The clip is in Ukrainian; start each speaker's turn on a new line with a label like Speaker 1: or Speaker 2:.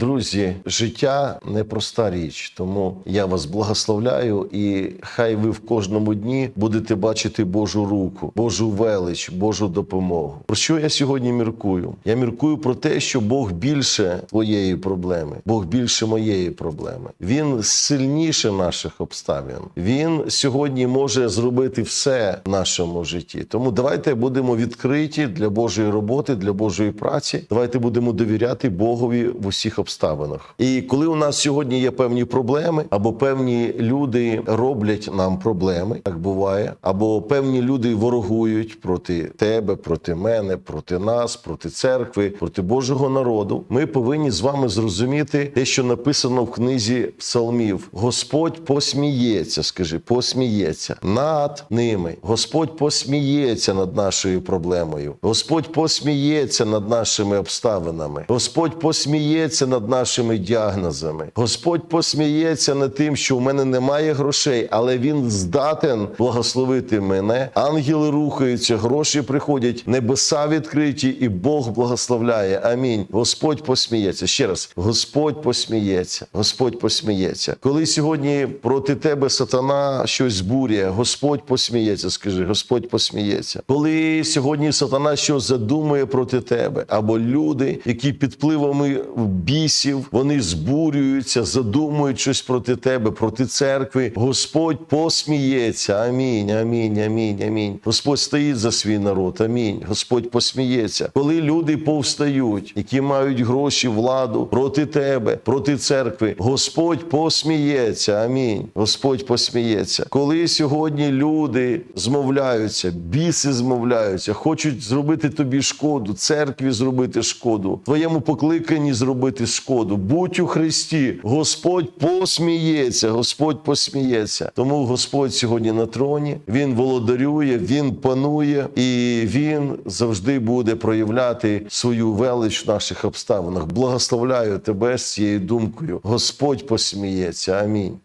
Speaker 1: Друзі, життя непроста річ, тому я вас благословляю, і хай ви в кожному дні будете бачити Божу руку, Божу велич, Божу допомогу. Про що я сьогодні міркую? Я міркую про те, що Бог більше твоєї проблеми, Бог більше моєї проблеми. Він сильніше наших обставин. Він сьогодні може зробити все в нашому житті. Тому давайте будемо відкриті для Божої роботи, для Божої праці. Давайте будемо довіряти Богові в усіх обставинах. І коли у нас сьогодні є певні проблеми, або певні люди роблять нам проблеми, так буває, або певні люди ворогують проти тебе, проти мене, проти нас, проти церкви, проти Божого народу. Ми повинні з вами зрозуміти те, що написано в книзі псалмів. Господь посміється, скажи, посміється над ними. Господь посміється над нашою проблемою. Господь посміється над нашими обставинами. Господь посміється над нашими діагнозами. Господь посміється над тим, що в мене немає грошей, але Він здатен благословити мене. Ангели рухаються, гроші приходять, небеса відкриті, і Бог благословляє. Амінь. Господь посміється. Ще раз, Господь посміється. Господь посміється. Коли сьогодні проти тебе сатана щось збурює, Господь посміється. Скажи, Господь посміється. Коли сьогодні сатана щось задумує проти тебе, або люди, які під впливами бісів, вони збурюються, задумують щось проти тебе, проти церкви. Господь посміється. Амінь, амінь, амінь, амінь. Господь стоїть за свій народ. Амінь. Господь посміється. Коли люди повстають, які мають гроші, владу проти тебе, проти церкви, Господь посміється. Амінь. Господь посміється. Коли сьогодні люди змовляються, біси змовляються, хочуть зробити тобі шкоду, церкві зробити шкоду, твоєму покликанні зробити шкоду. Будь у Христі, Господь посміється, Господь посміється. Тому Господь сьогодні на троні, Він володарює, Він панує, і Він завжди буде проявляти свою велич в наших обставинах. Благословляю тебе з цією думкою. Господь посміється. Амінь.